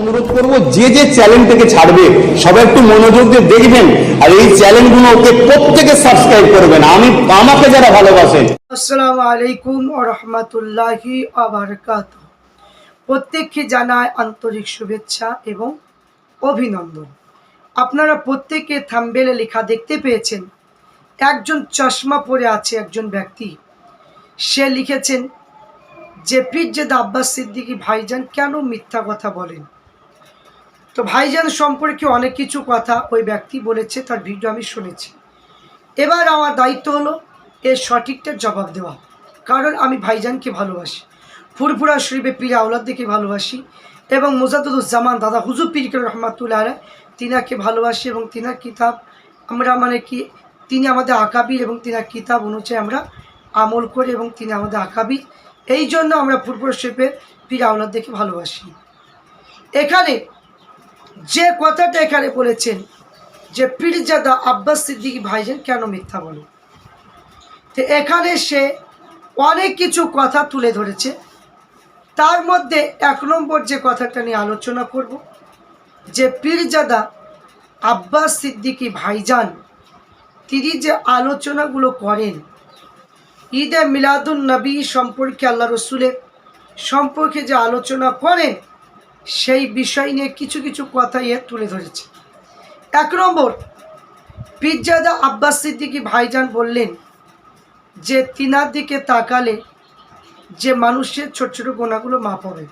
অনুরোধ করব, যে যে চ্যানেলটাকে ছাড়বে, সবাই একটু মনোযোগ দিয়ে দেখবেন, আর এই চ্যানেলগুলো ওকে প্রত্যেকে সাবস্ক্রাইব করবেন। আমি, আমাকে যারা ভালোবাসেন আসসালামু আলাইকুম রহমতুল্লাহি প্রত্যেককে জানায় আন্তরিক শুভেচ্ছা এবং অভিনন্দন। আপনারা প্রত্যেকে থাম্বেলে লেখা দেখতে পেয়েছেন। একজন চশমা পরে আছে একজন ব্যক্তি। সে লিখেছেন যে পীরজাদা আব্বাস সিদ্দিকী ভাইজান কেন মিথ্যা কথা বলেন? তো ভাইজান সম্পর্কে অনেক কিছু কথা ওই ব্যক্তি বলেছে, তার ভিডিও আমি শুনেছি। এবার আমার দায়িত্ব হলো এর সঠিকটা জবাব দেওয়া। কারণ আমি ভাইজানকে ভালোবাসি। ফুরফুরা শরীফে পীর আউলাদ্দিকে ভালোবাসি এবং মোজাদুজ্জামান দাদা হুজুর পীর রহমাতুল্লাহ তিনাকে ভালোবাসি এবং তিনার কিতাব আমরা মানে কি, তিনি আমাদের আকাবির এবং তিনার কিতাব অনুযায়ী আমরা আমল করি এবং তিনি আমাদের আকাবির এই জন্য আমরা ফুরফুরা শরীফের পীর আউলাদ্দিকে ভালোবাসি। এখানে যে কথাটা এখানে বলেছেন যে পীরজাদা আব্বাস সিদ্দিকী ভাইজান কেন মিথ্যা বলে? তো এখানে সে অনেক কিছু কথা তুলে ধরেছে। তার মধ্যে এক নম্বর যে কথাটা নিয়ে আলোচনা করব, যে পীরজাদা আব্বাস সিদ্দিকী ভাইজান তিনি যে আলোচনাগুলো করেন ঈদে মিলাদুল নবী সম্পর্কে আল্লাহ রসুলের সম্পর্কে যে আলোচনা করেন সেই বিষয় নিয়ে কিছু কিছু কথা ইয়ে তুলে ধরেছে। এক নম্বর, পিজ্জাদা আব্বাস সিদ্দিকী ভাইজান বললেন যে, তিনার দিকে তাকালে যে মানুষের ছোট ছোট গোনাগুলো মাপ হবে।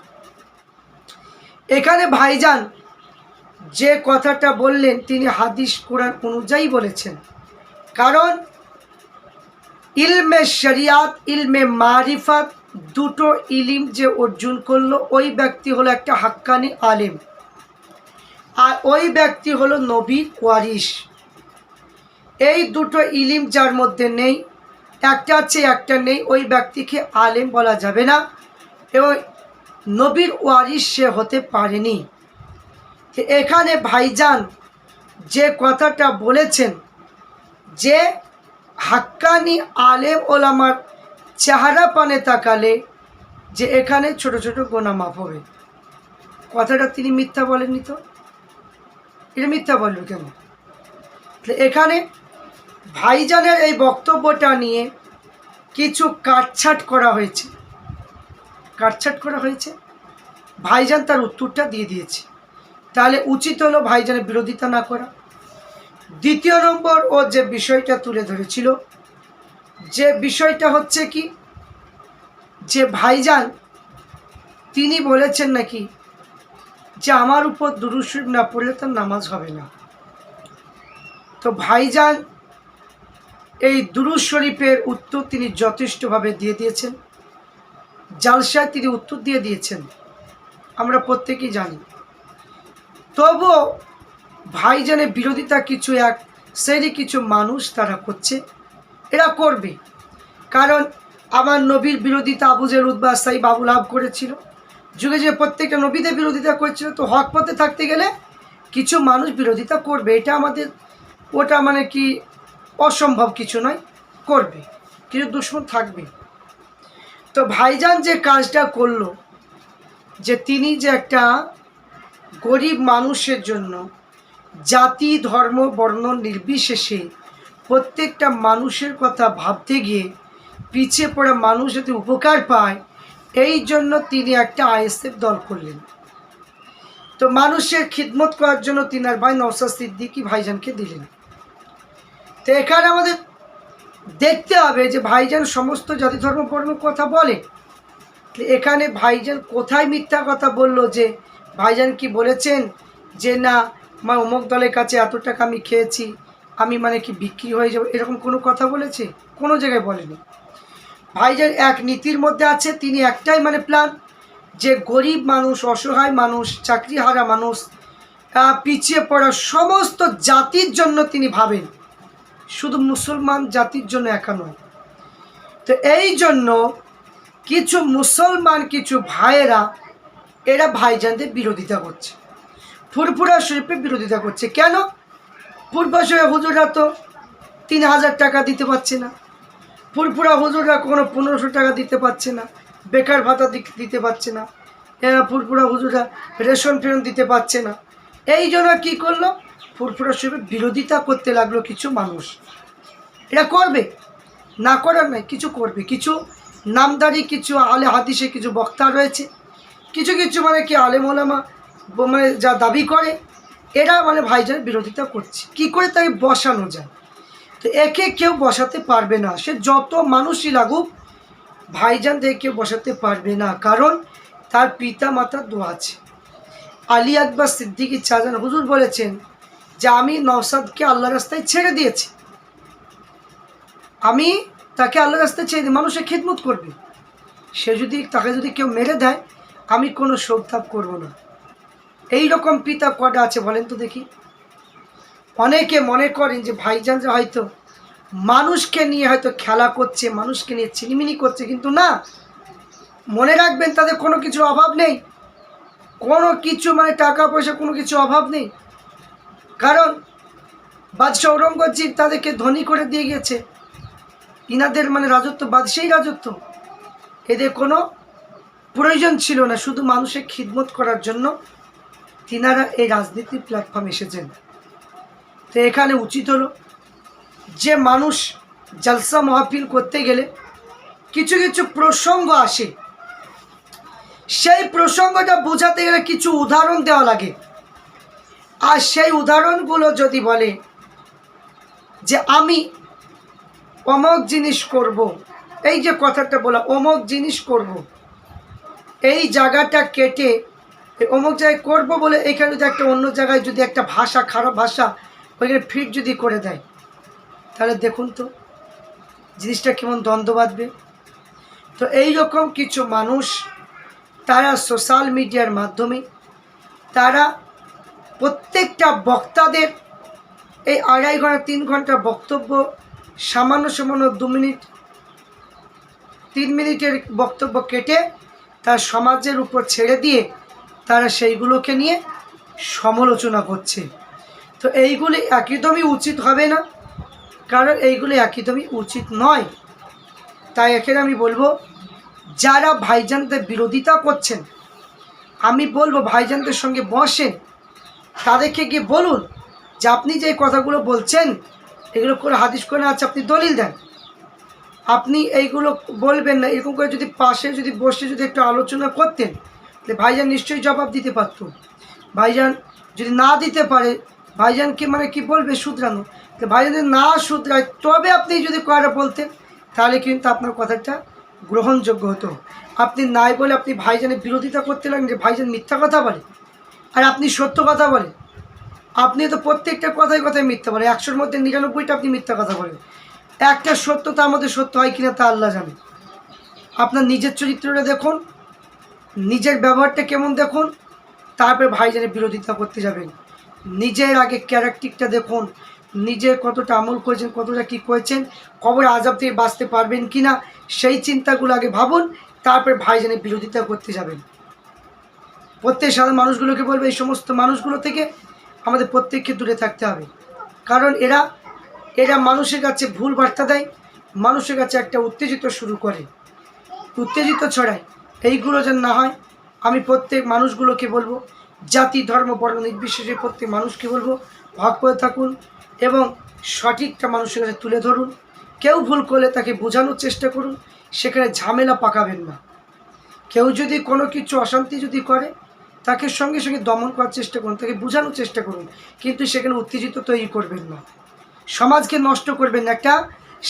এখানে ভাইজান যে কথাটা বললেন, তিনি হাদিস কোরআন অনুযায়ী বলেছেন। কারণ ইলমে শরিয়াত, ইলমে মারিফাত, দুটো ইলিম যে অর্জন করল, ওই ব্যক্তি হলো একটা হাক্কানি আলিম। আর ওই ব্যক্তি হলো নবীর ওয়ারিস এই দুটো ইলিম যার মধ্যে নেই, একটা আছে, একটা নেই, ওই ব্যক্তিকে আলেম বলা যাবে না। এবং নবীর ওয়ারিস সে হতে পারেনি। এখানে ভাইজান যে কথাটা বলেছেন, যে হাক্কানি আলেম ওলামার চেহারা পানে তাকালে যে এখানে ছোট ছোট গোনা মাপ হবে। কথাটা তিনি মিথ্যা বলেননি তো? এটা মিথ্যা বলল কেন? এখানে ভাইজানের এই বক্তব্যটা নিয়ে কিছু কাটছাট করা হয়েছে। কাটছাট করা হয়েছে? ভাইজান তার উত্তরটা দিয়ে দিয়েছে। তাহলে উচিত হলো ভাইজানের বিরোধিতা না করা। দ্বিতীয় নম্বর ও যে বিষয়টা তুলে ধরেছিল, যে বিষয়টা হচ্ছে কি, যে ভাইজান, তিনি বলেছেন নাকি যে আমার উপর দুরুশরীফ না পড়লে তার নামাজ হবে না। তো ভাইজান এই দুরুজ শরীফের উত্তর তিনি যথেষ্টভাবে দিয়ে দিয়েছেন। জালসায় তিনি উত্তর দিয়ে দিয়েছেন। আমরা প্রত্যেকেই জানি। তবুও ভাইজানের বিরোধিতা কিছু এক সেরই কিছু মানুষ তারা করছে, এরা করবে। কারণ আমার নবীর বিরোধিতা আবুজের উদ্বাস সাই বাবু লাভ করেছিল। যুগে যে প্রত্যেকটা নবীদের বিরোধিতা করছিল। তো হক পথে থাকতে গেলে কিছু মানুষ বিরোধিতা করবে। এটা আমাদের, ওটা মানে কি অসম্ভব কিছু নয়, করবে। কিছু দুশ্মন থাকবে। তো ভাইজান যে কাজটা করল, যে তিনি যে একটা গরিব মানুষের জন্য জাতি, ধর্ম, বর্ণ নির্বিশেষে প্রত্যেকটা মানুষের কথা ভাবতে গিয়ে পিছিয়ে পড়া মানুষ যাতে উপকার পায়, এই জন্য তিনি একটা আইএসএফ দল করলেন। তো মানুষের খিদমত করার জন্য তিনার ভাই নওসাদ সিদ্দিকি ভাইজানকে দিলেন। তো এখানে আমাদের দেখতে হবে যে ভাইজান সমস্ত জাতি, ধর্ম, বর্ণ কথা বলে। এখানে ভাইজান কোথায় মিথ্যা কথা বলল যে ভাইজান কি বলেছেন যে না মা, অমুক দলের কাছে এত টাকা আমি খেয়েছি, আমি মানে কি বিক্রি হয়ে যাব, এরকম কোনো কথা বলেছে? কোনো জায়গায় বলেনি। ভাইজান, এক নীতির মধ্যে আছে, তিনি একটাই মানে প্ল্যান যে গরিব মানুষ, অসহায় মানুষ, চাকরিহারা মানুষ পিছিয়ে পড়া সমস্ত জাতির জন্য তিনি ভাবেন। শুধু মুসলমান জাতির জন্য একা নয়। তো এই জন্য কিছু মুসলমান, কিছু ভাইয়েরা, এরা ভাইজানদের বিরোধিতা করছে। ফুরফুরা শরীফের বিরোধিতা করছে। কেন? ফুরফুরা শরীফ হুজুররা তো তিন হাজার টাকা দিতে পারছে না। ফুরফুরা হুজুররা কোনো পনেরোশো টাকা দিতে পারছে না। বেকার ভাতা দিতে পারছে না। এরা ফুরফুরা হুজুরা রেশন ফেরন দিতে পারছে না। এই জন্য কী করল? ফুরফুরা শরীফে বিরোধিতা করতে লাগল কিছু মানুষ। এটা করবে? না করার নয়, কিছু করবে। কিছু নামদারি, কিছু আলে হাদিসে কিছু বক্তা রয়েছে। কিছু কিছু মানে কি আলেম মানে যা দাবি করে, এরা মানে ভাইজানের বিরোধিতা করছে। কি করে তাকে বসানো যায়? তো একে কেউ বসাতে পারবে না। সে যত মানুষই লাগুক ভাইজান ভাইজানদের কেউ বসাতে পারবে না। কারণ তার পিতা মাতার দোয়া আছে। আলী আকবর সিদ্দিকি চাজান হুজুর বলেছেন যে, আমি নওসাদকে আল্লাহ রাস্তায় ছেড়ে দিয়েছি। আমি তাকে আল্লাহ রাস্তায় ছেড়ে দিই। মানুষের খিদমত করবে। সে যদি, তাকে যদি কেউ মেরে দেয়, আমি কোনো শোকতাপ করব না। এই রকম পিতা কটা আছে বলেন তো দেখি। অনেকে মনে করেন যে ভাইজানরা হয়তো মানুষকে নিয়ে হয়তো খেলা করছে, মানুষকে নিয়ে চিনিমিনি করছে, কিন্তু না, মনে রাখবেন তাদের কোনো কিছুর অভাব নেই। কোনো কিছু মানে টাকা পয়সা কোনো কিছু অভাব নেই। কারণ বাদশাহ ঔরঙ্গজীব তাদেরকে ধনী করে দিয়ে গেছে। ইনাদের মানে রাজত্ব, বাদশাহী রাজত্ব। এদের কোনো প্রয়োজন ছিল না, শুধু মানুষের খিদমত করার জন্য তিনারা এই রাজনীতির প্ল্যাটফর্ম এসেছেন তো এখানে উচিত হলো যে মানুষ জলসা মহাফিল করতে গেলে কিছু কিছু প্রসঙ্গ আসে সেই প্রসঙ্গটা বোঝাতে গেলে কিছু উদাহরণ দেওয়া লাগে আর সেই উদাহরণগুলো যদি বলে যে আমি অমক জিনিস করব। এই যে কথাটা বলা অমক জিনিস করব। এই জায়গাটা কেটে অমুক জায়গায় করব বলে এখানে যদি একটা অন্য জায়গায় যদি একটা ভাষা, খারাপ ভাষা, ওইখানে ফিট যদি করে দেয়, তাহলে দেখুন তো জিনিসটা কেমন দ্বন্দ্ব বাঁধবে। তো এই রকম কিছু মানুষ, তারা সোশ্যাল মিডিয়ার মাধ্যমে, তারা প্রত্যেকটা বক্তাদের এই আড়াই ঘণ্টা, তিন ঘণ্টা বক্তব্য সামান্য সামান্য দু মিনিট, তিন মিনিটের বক্তব্য কেটে তার সমাজের উপর ছেড়ে দিয়ে তারা সেইগুলোকে নিয়ে সমালোচনা করছে। তো এইগুলি একদমই উচিত হবে না, কারণ এইগুলি একদমই উচিত নয়। তাই এখানে আমি বলব, যারা ভাইজানদের বিরোধিতা করছেন, আমি বলব ভাইজানদের সঙ্গে বসেন। তাদেরকে গিয়ে বলুন যে আপনি যে কথাগুলো বলছেন, এগুলো করে হাদিস করে আছে, আপনি দলিল দেন। আপনি এইগুলো বলবেন না, এরকম করে যদি পাশে যদি বসে যদি একটু আলোচনা করতেন ভাইজান নিশ্চয়ই জবাব দিতে পারত। ভাইজান যদি না দিতে পারে, ভাইজানকে মানে কি বলবে শুধরানো? তো ভাইজান যদি না শুধরায়, তবে আপনি যদি কয়টা বলতেন, তাহলে কিন্তু আপনার কথাটা গ্রহণযোগ্য হতো। আপনি নাই বলে আপনি ভাইজানের বিরোধিতা করতে লাগেন যে ভাইজান মিথ্যা কথা বলে, আর আপনি সত্য কথা বলেন আপনি তো প্রত্যেকটা কথায় কথায় মিথ্যা বলেন একশোর মধ্যে নিরানব্বইটা আপনি মিথ্যা কথা বলেন। একটা সত্য তার মধ্যে সত্য হয় কিনা তা আল্লাহ জানে। আপনার নিজের চরিত্রটা দেখুন নিজের ব্যবহারটা কেমন দেখুন, তারপরে ভাইজানের বিরোধিতা করতে যাবেন। নিজের আগে ক্যারেক্টিকটা দেখুন নিজের কতটা আমল করেছেন, কতটা কী করেছেন কবর আজাব থেকে বাঁচতে পারবেন কি না সেই চিন্তাগুলো আগে ভাবুন, তারপরে ভাইজানের বিরোধিতা করতে যাবেন। প্রত্যেক সাধারণ মানুষগুলোকে বলবে, এই সমস্ত মানুষগুলো থেকে আমাদের প্রত্যেককে দূরে থাকতে হবে। কারণ এরা এরা মানুষের কাছে ভুল বার্তা দেয়, মানুষের কাছে একটা উত্তেজিত শুরু করে। উত্তেজিত ছড়ায়। এইগুলো যেন না হয়, আমি প্রত্যেক মানুষগুলোকে বলব, জাতি, ধর্ম, বর্ণ নির্বিশেষে প্রত্যেক মানুষকে বলব, ভাগ করে থাকুন এবং সঠিকটা মানুষের কাছে তুলে ধরুন। কেউ ভুল করলে তাকে বোঝানোর চেষ্টা করুন, সেখানে ঝামেলা পাকাবেন না। কেউ যদি কোনো কিছু অশান্তি যদি করে, তাকে সঙ্গে সঙ্গে দমন করার চেষ্টা করুন, তাকে বোঝানোর চেষ্টা করুন, কিন্তু সেখানে উত্তেজিত তৈরি করবেন না। সমাজকে নষ্ট করবেন না, একটা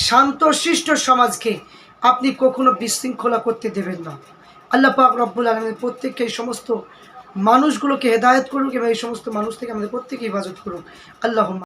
শান্তশিষ্ট সমাজকে আপনি কখনো বিশৃঙ্খলা করতে দেবেন না। আল্লাহ পাক রব্বুল আলমী প্রত্যেককে এই সমস্ত মানুষগুলোকে হেদায়ত করুক এবং এই সমস্ত মানুষ থেকে আমাদের প্রত্যেকে হেফাজত করুক। আল্লাহ